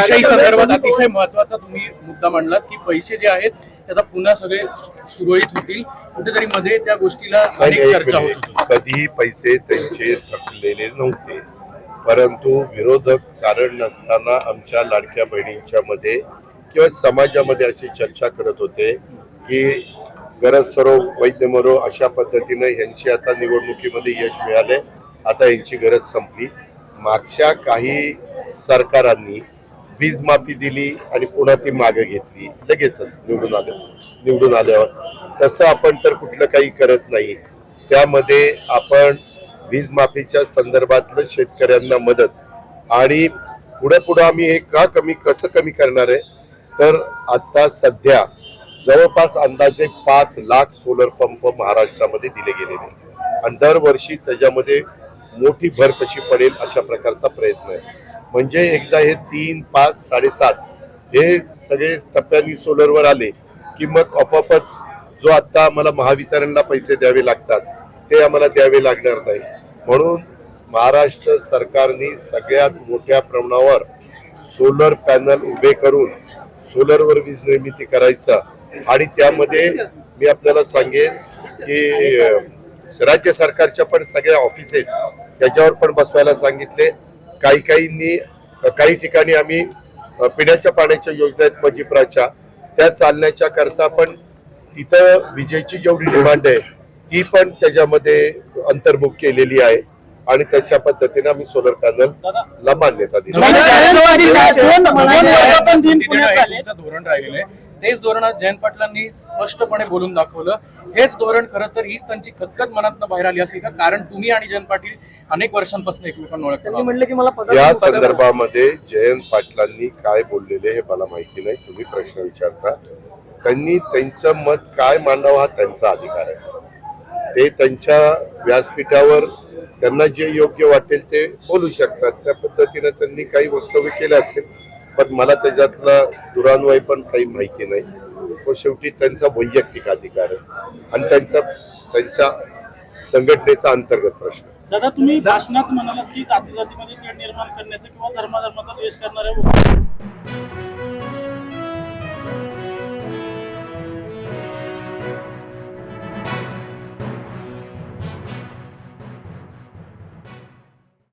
पैशाही संदर्भात अतिशय महत्त्वाचा तुम्ही मुद्दा मांडलात की पैसे जे आहेत ते आता पुन्हा सगळे सुरळीत होतील. कुठेतरी मध्ये त्या गोष्टीला अनेक चर्चा होत कधीही पैसे त्यांचे थकलेले नव्हते. परंतु विरोधक कारण नसताना आमच्या लाडक्या बहिणींच्या मध्ये किंवा समाजामध्ये अशी चर्चा करत होते की गरज सरो वैद्य मरो अशा पद्धतीने यांची आता निवडणुकीमध्ये यश मिळाले आता यांची गरज संपली. मागच्या काही सरकारांनी वीज माफी दिली आणि पुन्हा ती मागे घेतली. लगेचच निवडून आलं. निवडून आल्यावर. तसं आपण तर कुठलं काही करत नाही. त्यामध्ये आपण वीज माफीच्या संदर्भातलं शेतकऱ्यांना मदत. आणि पुढे पुढे आम्ही हे का कमी कसं कमी करणार आहे? तर आता सध्या जवळपास अंदाजे पाच लाख सोलर पंप महाराष्ट्रामध्ये दिले गेलेले आणि दरवर्षी त्याच्यामध्ये मोठी भर कशी पडेल अशा प्रकारचा प्रयत्न आहे. म्हणजे एकदा हे तीन पाच साडेसात हे सगळे टप्प्यांनी सोलरवर आले की मग आपोआपच जो आता आम्हाला महावितरणला पैसे द्यावे लागतात ते आम्हाला द्यावे लागणार नाही. म्हणून महाराष्ट्र सरकारने सगळ्यात मोठ्या प्रमाणावर सोलर पॅनल उभे करून सोलरवर वीज निर्मिती करायचा आणि त्यामध्ये मी आपल्याला सांगेन की राज्य सरकारच्या पण सगळ्या ऑफिसेस त्याच्यावर पण बसवायला सांगितले. काही काहींनी काही ठिकाणी आम्ही पिण्याच्या पाण्याच्या योजना आहेत मजिप्राच्या त्या चालण्याच्या करता पण तिथं विजेची जेवढी डिमांड आहे ती पण त्याच्यामध्ये अंतर्भूत केलेली आहे. आणि तशा पद्धतीने आम्ही सोलर पॅनलला मान्यता दिली. धोरण राहिलेलं आहे. तेच धोरण जयंत पाटलांनी स्पष्टपणे बोलून दाखवलं. हेच धोरण खरं तर हीच त्यांची खतखत मनातनं बाहेर आली असेल का? कारण तुम्ही आणि जयंत पाटील अनेक वर्षांपासून एकमेकांना ओळखता. म्हणलं की मला या संदर्भामध्ये जयंत पाटलांनी काय बोललेले हे मला माहिती नाही. तुम्ही प्रश्न विचारता. त्यांनी त्यांचं मत काय मांडावं हा त्यांचा अधिकार आहे. ते त्यांच्या व्यासपीठावर त्यांना जे योग्य वाटेल ते बोलू शकतात. त्या पद्धतीनं त्यांनी काही वक्तव्य केलं असेल पण मला त्याच्यातला दुरान्वय पण काही माहिती नाही. तो शेवटी त्यांचा वैयक्तिक अधिकार आहे आणि त्यांचा त्यांच्या संघटनेचा अंतर्गत प्रश्न दादा तुम्ही भाषणात म्हणालात की जाती जातीमध्ये निर्माण करण्याचं किंवा धर्माधर्माचा द्वेष करणाऱ्या